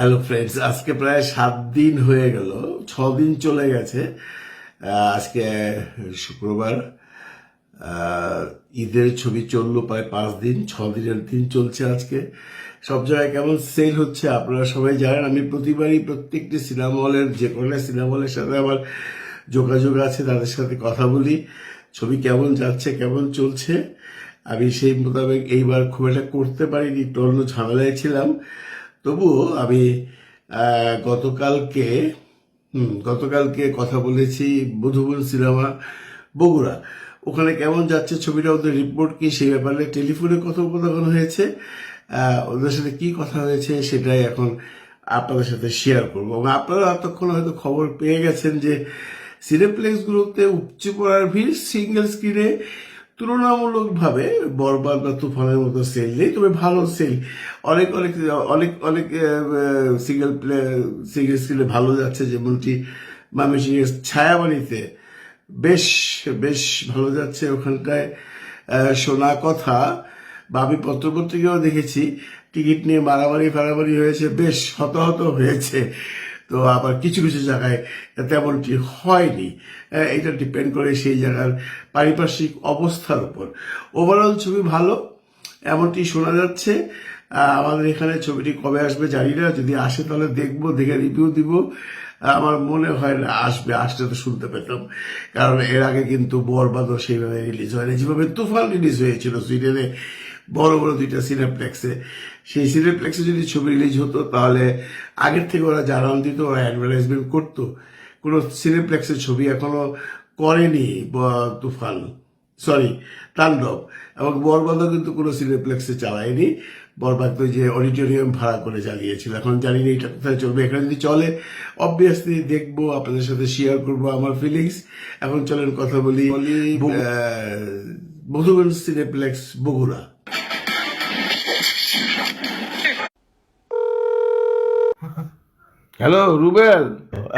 Hello friends আজকে প্রায় সাত দিন হয়ে গেল। ছ দিন চলে গেছে। আজকে শুক্রবার। ঈদের ছবি চলল প্রায় পাঁচ দিন, ছ দিনের দিন চলছে আজকে। সব জায়গায় কেমন সেল হচ্ছে আপনারা সবাই জানেন। আমি প্রতিবারই প্রত্যেকটি সিনেমা হলের যে কোনো সিনেমা হলের সাথে আমার যোগাযোগ আছে, তাদের সাথে কথা বলি। ছবি কেমন যাচ্ছে, কেমন চলছে, আমি সেই মোতাবেক এইবার খুব একটা করতে পারিনি, একটু অন্য ঝামেলায় ছিলাম। তবুও আমি গতকালকে গতকালকে কথা বলেছি মধুবন সিনেমা বগুড়া। ওখানে কেমন যাচ্ছে ছবিটা, ওদের রিপোর্ট কি, সেই ব্যাপারে টেলিফোনে কথোপকথন হয়েছে। ওদের সাথে কি কথা হয়েছে সেটাই এখন আপনাদের সাথে শেয়ার করব। এবং আপনারা এতক্ষণ হয়তো খবর পেয়ে গেছেন যে সিনেপ্লেক্সগুলোতে উপচে পড়ার ভিড় সিঙ্গেল স্ক্রিনে তুলনামূলকভাবে বরবাদ বা তুফানের মতো সেল নেই, তবে ভালো সেল অনেক অনেক অনেক অনেক সিঙ্গেল প্লে সিঙ্গেল স্ক্রিনে ভালো যাচ্ছে যেমনটি মামিসিংয়ের ছায়াবাড়িতে বেশ বেশ ভালো যাচ্ছে ওখানটায় শোনা কথা। বা আমি পত্রপত্রিকাও দেখেছি, টিকিট নিয়ে মারামারি ফারামারি হয়েছে, বেশ হতাহত হয়েছে। তো আবার কিছু কিছু জায়গায় তেমনটি হয়নি। আহ, এটা ডিপেন্ড করে সেই জায়গার পারিপার্শ্বিক অবস্থার উপর। ওভারঅল ছবি ভালো এমনটি শোনা যাচ্ছে। আমাদের এখানে ছবিটি কবে আসবে জানি না যদি আসে তাহলে দেখব দেখে রিভিউ দিব। আমার মনে হয় না আসবে আসলে তো শুনতে পেতাম। কারণ এর আগে কিন্তু বরবাদও সেইভাবে রিলিজ হয়নি। যেভাবে তুফান রিলিজ হয়েছিল সুইডেনে বড় বড় দুইটা সিনেপ্লেক্সে সেই সিনেপ্লেক্সে যদি ছবি রিলিজ হতো তাহলে আগের থেকে ওরা জানান দিত ওরা অ্যাডভার্টাইজমেন্ট করতো। কোনো সিনেপ্লেক্সের ছবি এখনও করেনি তুফান সরি তাণ্ডব। এবং বরবাদও কিন্তু কোনো সিনেপ্লেক্সে চালায়নি। বরবাদ তো যে অডিটোরিয়াম ভাড়া করে চালিয়েছিল। এখন জানি না এটা কোথায় চলবে। এখানে যদি চলে অবভিয়াসলি দেখব আপনাদের সাথে শেয়ার করব আমার ফিলিংস এখন চলেন কথা বলি বলি মধুবন সিনেপ্লেক্স বগুড়া। হ্যালো রুবেল।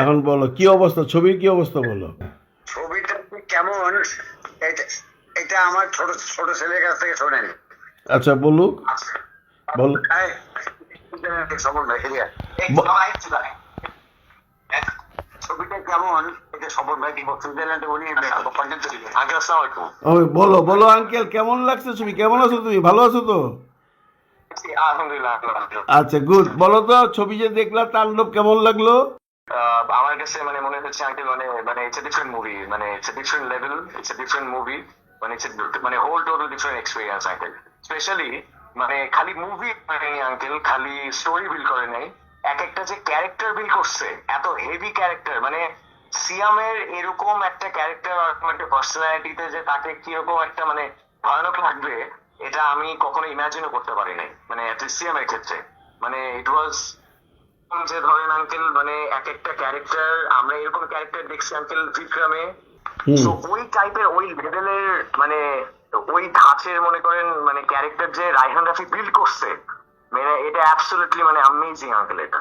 এখন বলো কি অবস্থা? ছবির কি অবস্থা বলো? ছবিটা কেমন? এটা আমার ছোট ছোট ছেলের কাছ থেকে শোনেন। আচ্ছা বলুক। বল ছবিটা কেমন? এটা ভাই কি উনি? বলো বলো আঙ্কেল কেমন লাগছে ছবি? কেমন আছো তুমি? ভালো আছো তো। আচ্ছা গুড বলো তো ছবি যে দেখলা তাণ্ডব কেমন লাগল? আমার কাছে মানে মনে হচ্ছে আঙ্কেল মানে মানে ইটস এ ডিফারেন্ট মুভি মানে it's a different level it's a different movie মানে ইটস মানে whole total different experience uncle specially মানে খালি মুভি মানে আঙ্কেল খালি স্টোরি বিল্ড করে নাই এক একটা যে ক্যারেক্টার বিল্ড করছে এত হেভি ক্যারেক্টার মানে সিয়ামের এরকম একটা ক্যারেক্টার একটা পার্সোনালিটিতে যে তাকে কীরকম একটা মানে ভয়ানক লাগবে এটা আমি কখনো ইমাজিনও করতে পারি নাই মানে সিয়ামের ক্ষেত্রে। মানে ইট ওয়াজ যে ধরেন আঙ্কেল মানে এক একটা ক্যারেক্টার আমরা এরকম ক্যারেক্টার দেখছি আঙ্কেল বিক্রমে তো ওই টাইপের ওই লেভেলের মানে ওই ধাঁচের মনে করেন মানে ক্যারেক্টার যে রাইহান রাফি বিল্ড করছে মানে এটা অ্যাবসলিউটলি মানে অ্যামেজিং আঙ্কেল এটা।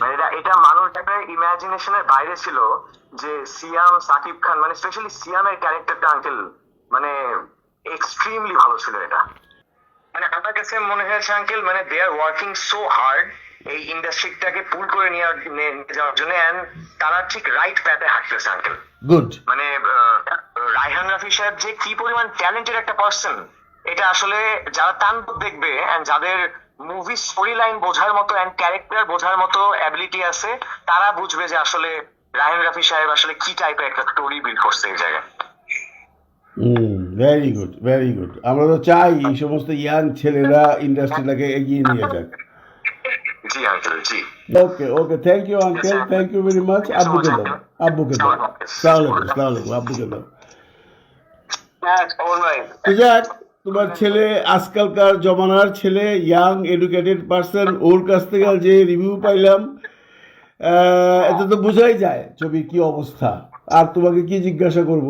মানে এটা এটা মানুষ একটা ইমাজিনেশনের বাইরে ছিল যে সিয়াম সাকিব খান মানে স্পেশালি সিয়ামের ক্যারেক্টারটা আঙ্কেল মানে এক্সট্রিমলি ভালো ছিল এটা। মানে আমার কাছে মনে হয়েছে আঙ্কেল মানে they are working so hard এই ইন্ডাস্ট্রিটাকে পুল করে নিয়ে যাওয়ার জন্য অ্যান্ড তারা ঠিক রাইট প্যাথে হাঁটতেছে আঙ্কেল গুড মানে রায়হান রাফি সাহেব যে কি পরিমাণ ট্যালেন্টেড একটা পার্সন এটা আসলে যারা তাণ্ডব দেখবে এন্ড যাদের মুভি স্টোরি লাইন বোঝার মতো এন্ড ক্যারেক্টার বোঝার মতো অ্যাবিলিটি আছে তারা বুঝবে যে আসলে রায়হান রাফি সাহেব আসলে কি টাইপের একটা স্টোরি বিল্ড করছে এই জায়গায়। ভেরি গুড ভেরি গুড আমরা তো চাই এই সমস্ত ইয়াং ছেলেরা ইন্ডাস্ট্রিটাকে এগিয়ে নিয়ে যাক। Ji uncle ji. Okay okay thank you uncle thank you very much আব্বুকে দাও আব্বুকে দাও। সালাম সালাম আব্বুকে দাও। যাক তোমার ছেলে আজকালকার জমানার ছেলে ইয়াং এডুকেটেড পার্সন ওর কাছ থেকে যে রিভিউ পাইলাম এতে তো বোঝাই যায় ছবির কি অবস্থা। আর তোমাকে কি জিজ্ঞাসা করব?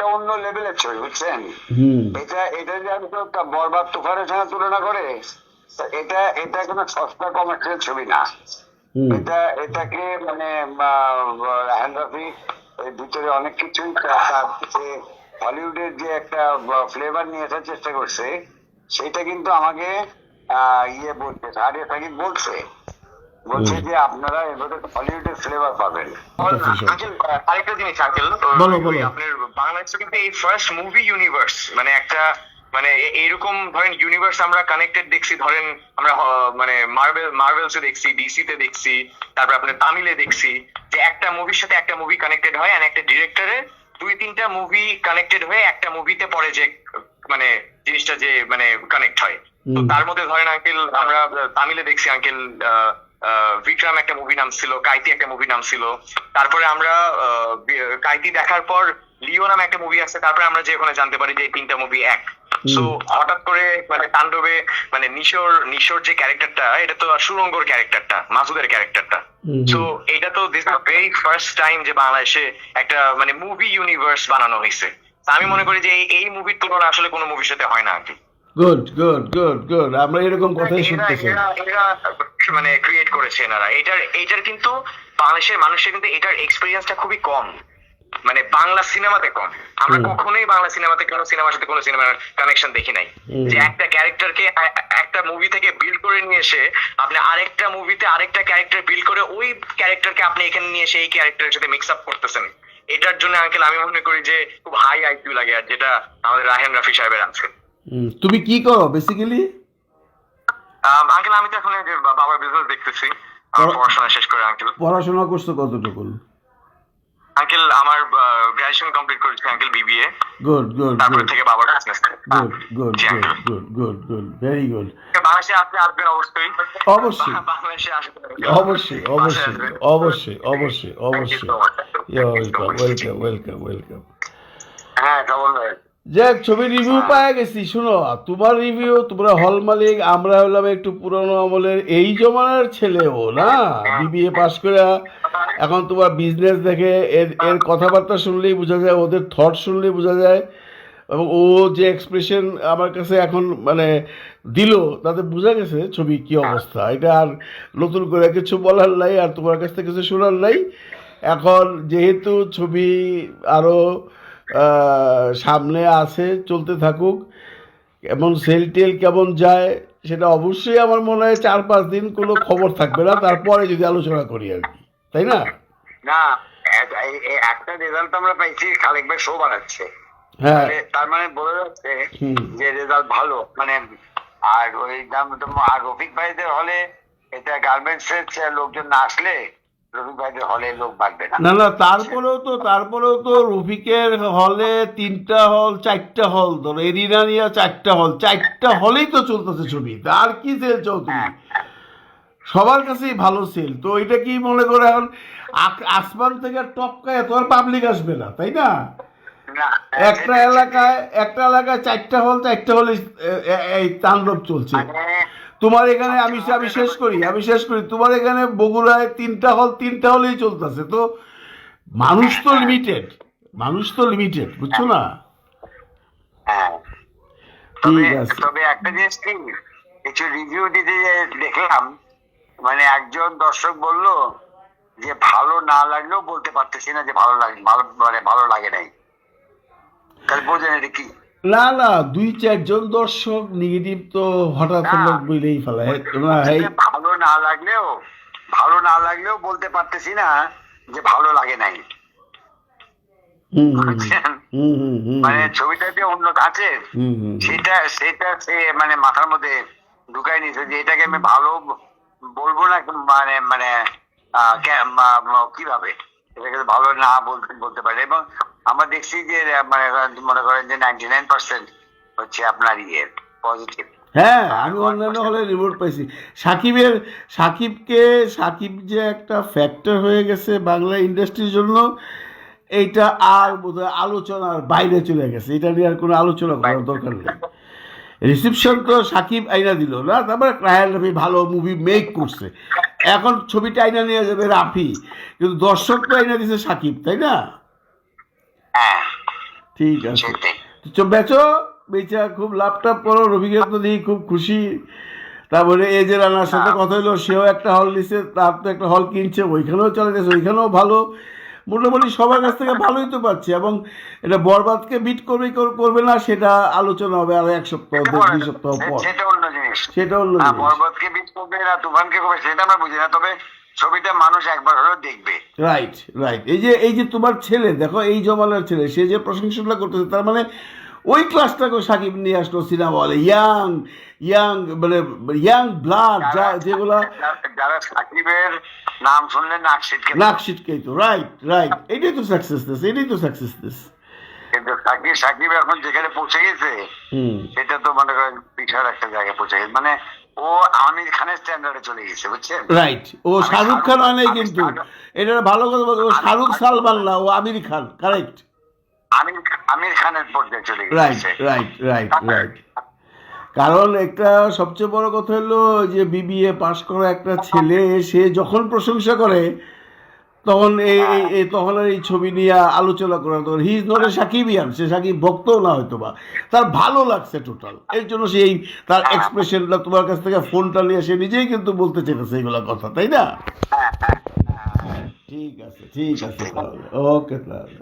একটা অন্য লেভেলের ছবি বুঝছেন? এটা এটা যে আমি তো বরবাদ তুফানের সঙ্গে তুলনা করে এটা এটা কোনো সস্তা কমার্শিয়াল ছবি না। এটা এটাকে মানে রাহান রফি এর ভিতরে অনেক কিছুই তার যে হলিউডের যে একটা ফ্লেভার নিয়ে আসার চেষ্টা করছে সেটা কিন্তু আমাকে ইয়ে বলছে সারিয়া সাকিব বলছে। বলছে যে আপনারা এবারে হলিউডের ফ্লেভার পাবেন। আঙ্কেল আরেকটা জিনিস আঙ্কেল বলো, বলো। আপনার বাংলাদেশে কিন্তু এই ফার্স্ট মুভি ইউনিভার্স মানে একটা মানে এ- এইরকম ধরেন ইউনিভার্স আমরা কানেক্টেড দেখছি ধরেন আমরা মানে মার্বেল মার্বেলসে দেখছি ডিসি তে দেখছি তারপর আপনার তামিলে দেখছি যে একটা মুভির সাথে একটা মুভি কানেক্টেড হয় আর একটা ডিরেক্টরের দুই তিনটা মুভি কানেক্টেড হয়ে একটা মুভিতে পরে যে মানে জিনিসটা যে মানে কানেক্ট হয়। তো তার মধ্যে ধরেন আঙ্কেল আমরা তামিলে দেখছি আঙ্কেল বিক্রম একটা মুভি নাম ছিল কাইতি একটা মুভি নাম ছিল। তারপরে আমরা আহ, কাইতি দেখার পর লিও নামে একটা মুভি আছে তারপরে আমরা যে ওখানে জানতে পারি যে এই তিনটা মুভি এক। সো হঠাৎ করে মানে তাণ্ডবে মানে নিশোর নিশোর যে ক্যারেক্টারটা এটা তো সুরঙ্গর ক্যারেক্টারটা মাসুদের ক্যারেক্টারটা। সো এটা তো দিস ভেরি ফার্স্ট টাইম যে বাংলাদেশে একটা মানে মুভি ইউনিভার্স বানানো হয়েছে। আমি মনে করি যে এই- এই মুভির তুলনা আসলে কোনো মুভির সাথে হয় না আর কি। গুড গুড গুড গুড আমরা এরকম কথাই শুনতেছি। মানে ক্রিয়েট করেছে এনারা। এটার এটার কিন্তু বাংলাদেশের মানুষের কিন্তু এটার এক্সপিরিয়েন্সটা খুবই কম। মানে বাংলা সিনেমাতে কম। আমরা কখনোই বাংলা সিনেমাতে কোনো সিনেমার সাথে কোনো সিনেমার কানেকশন দেখি নাই। যে একটা ক্যারেক্টারকে একটা মুভি থেকে বিল্ড করে নিয়ে এসে আপনি আরেকটা মুভিতে আরেকটা ক্যারেক্টার বিল্ড করে ওই ক্যারেক্টারকে আপনি এখানে নিয়ে এসে এই ক্যারেক্টারের সাথে মিক্স আপ করতেছেন। এটার জন্য আঙ্কেল আমি মনে করি যে খুব হাই আইকিউ লাগে আর যেটা আমাদের রাহেন রাফি সাহেবের আছে। তুমি কি করো বেসিক্যালি আঙ্কেল আমি তো এখন বাবার বিজনেস দেখতেছি। পড়াশোনা শেষ করে আঙ্কেল পড়াশোনা করছ কতটুকু আঙ্কেল আমার গ্রাজুয়েশন কমপ্লিট করেছি আঙ্কেল বিবিএ গুড গুড তারপর থেকে বাবার business good good good good good very good বাংলাদেশে আপনি আসবেন অবশ্যই। অবশ্যই। বাংলাদেশে আসবেন। অবশ্যই অবশ্যই অবশ্যই অবশ্যই অবশ্যই। ওয়েলকাম ওয়েলকাম ওয়েলকাম ওয়েলকাম হ্যাঁ কেমন যাক ছবি রিভিউ পাওয়া গেছি শুনো তোমার রিভিউ তোমরা হল মালিক আমরা হলাম একটু পুরনো আমলের এই জমানার ছেলেও না? বিবিএ পাস করে এখন তোমার বিজনেস দেখে এর এর কথাবার্তা শুনলেই বোঝা যায় ওদের থট শুনলেই বোঝা যায় এবং ও যে এক্সপ্রেশন আমার কাছে এখন মানে দিল তাতে বোঝা গেছে ছবি কি অবস্থা। এটা আর নতুন করে কিছু বলার নাই আর তোমার কাছ থেকে কিছু শোনার নাই। এখন যেহেতু ছবি আরও সামনে আছে চলতে থাকুক। এবং সেল টেল কেমন যায় সেটা অবশ্যই আমার মনে হয় চার পাঁচ দিন কোনো খবর থাকবে না তারপরে যদি আলোচনা করি আর কি। তাই না? না একটা রেজাল্ট আমরা পাইছি খালেক ভাই শো বানাচ্ছে। হ্যাঁ। তার মানে বোঝা যাচ্ছে যে রেজাল্ট ভালো। মানে আর ওই দাম তো- আর রফিক ভাইদের হলে এটা গার্মেন্টস এর লোকজন না আসলে রফিক হলে লোক বাড়বে না। না না তারপরেও তো তারপরেও তো রফিকের হলে তিনটা হল চারটা হল ধরো চারটা হল চারটা হলেই তো চলতেছে ছবি আর কি সেল চাও তুমি সবার কাছেই ভালো সেল তো এটা কি মনে করে এখন আসমান থেকে টপকায় তো আর পাবলিক আসবে না তাই না? না একটা এলাকায় একটা এলাকায় চারটা হল চারটা হলে এই তাণ্ডব চলছে। মানে তোমার এখানে আমি আমি শেষ করি আমি শেষ করি। তোমার এখানে বগুড়ায় তিনটা হল তিনটা হলেই চলতেছে। তো মানুষ তো লিমিটেড মানুষ তো লিমিটেড বুঝছ না? হ্যাঁ। তবে ঠিক আছে। তবে একটা জিনিস কি কিছু রিভিউ দিতে দেখলাম মানে একজন দর্শক বলল যে ভালো না লাগলেও বলতে পারতেছি না যে ভালো লাগে ভালো মানে ভালো লাগে নাই। তাহলে বোঝেন এটা কি? না না দুই চারজন দর্শক নেগেটিভ তো হঠাৎ হঠাৎ ফেলায় ভালো না লাগলেও ভালো না লাগলেও বলতে পারতেছি না যে ভালো লাগে নাই। মানে ছবিটা যে অন্য আছে সেটা সেটা সে মানে মাথার মধ্যে ঢুকাই নিয়েছে যে এটাকে আমি ভালো বলব না মানে মানে কীভাবে? এটাকে ভালো না বলতে বলতে পারে। এবং আমরা দেখছি যে মানে মনে করেন যে নাইনটি নাইন পার্সেন্ট হচ্ছে আপনার ইয়ে পজিটিভ হ্যাঁ আমি অন্যান্য হলে রিপোর্ট পাইছি। সাকিবের সাকিবকে সাকিব যে একটা ফ্যাক্টর হয়ে গেছে বাংলা ইন্ডাস্ট্রির জন্য এইটা আর বোধহয় আলোচনার বাইরে চলে গেছে। এটা নিয়ে আর কোনো আলোচনা করার দরকার নেই। রিসিপশন তো সাকিব আইনা দিল না? তারপরে রায়ান রাফি ভালো মুভি মেক করছে। এখন ছবিটা আইনা নিয়ে যাবে রাফি। কিন্তু দর্শক তো আইনা দিছে সাকিব তাই না? ঠিক আছে। বেচো বেচা খুব লাভ টাভ করো রবিকে তো দেখি খুব খুশি। তারপরে এই যে রানার সাথে কথা হলো সেও একটা হল নিছে তার তো একটা হল কিনছে ওইখানেও চলে গেছে ওইখানেও ভালো। মোটামুটি সবার কাছ থেকে ভালোই তো পাচ্ছে এবং এটা বরবাদকে বিট করবে করবে না সেটা আলোচনা হবে আর এক সপ্তাহ দুই সপ্তাহ পর। সেটা অন্য জিনিস। সেটা অন্য হ্যাঁ, জিনিস। পর্বতকে বিট করবে না তুফানকে করবে সেটা আমরা বুঝি না তবে ছবিটা মানুষ একবার হলেও দেখবে। রাইট রাইট এই যে এই যে তোমার ছেলে দেখো এই জমানার ছেলে সে যে প্রশংসাটা করতেছে তার মানে ওই ক্লাসটাকে সাকিব নিয়ে আসলো সিনেমা হলে ইয়াং ইয়াং মানে ইয়াং ব্লাড যা যেগুলা যারা- সাকিবের নাম শুনলে নাক ছিটকে নাক ছিটকাই তো। রাইট রাইট এটাই তো সাকসেস দিস এটাই তো সাকসেস দিস কিন্তু সাকিব সাকিব এখন যেখানে পৌঁছে গেছে সেটা তো মনে করেন একটা জায়গায় পৌঁছে গেছে। মানে ও আমির খানের স্ট্যান্ডার্ডে চলে গেছে বুঝছেন? রাইট ও শাহরুখ খান হয় কিন্তু। এটা ভালো কথা বলতে ও শাহরুখ সালমান না ও আমির খান কারেক্ট আমির আমির খানের পর্যায়ে চলে রাইট রাইট রাইট রাইট কারণ একটা সবচেয়ে বড় কথা হলো যে বিবিএ পাশ করা একটা ছেলে সে যখন প্রশংসা করে তখন এই এই- এই তখন এই ছবি নিয়ে আলোচনা করা তখন he is not a Shakibian সে সাকিব ভক্তও না হয়তো বা তার ভালো লাগছে টোটাল এর জন্য সে এই তার এক্সপ্রেশনটা তোমার কাছ থেকে ফোনটা নিয়ে সে নিজেই কিন্তু বলতে চেয়েছে এইগুলো কথা তাই না? হ্যাঁ হ্যাঁ ঠিক আছে ঠিক আছে তাহলে। ওকে তাহলে.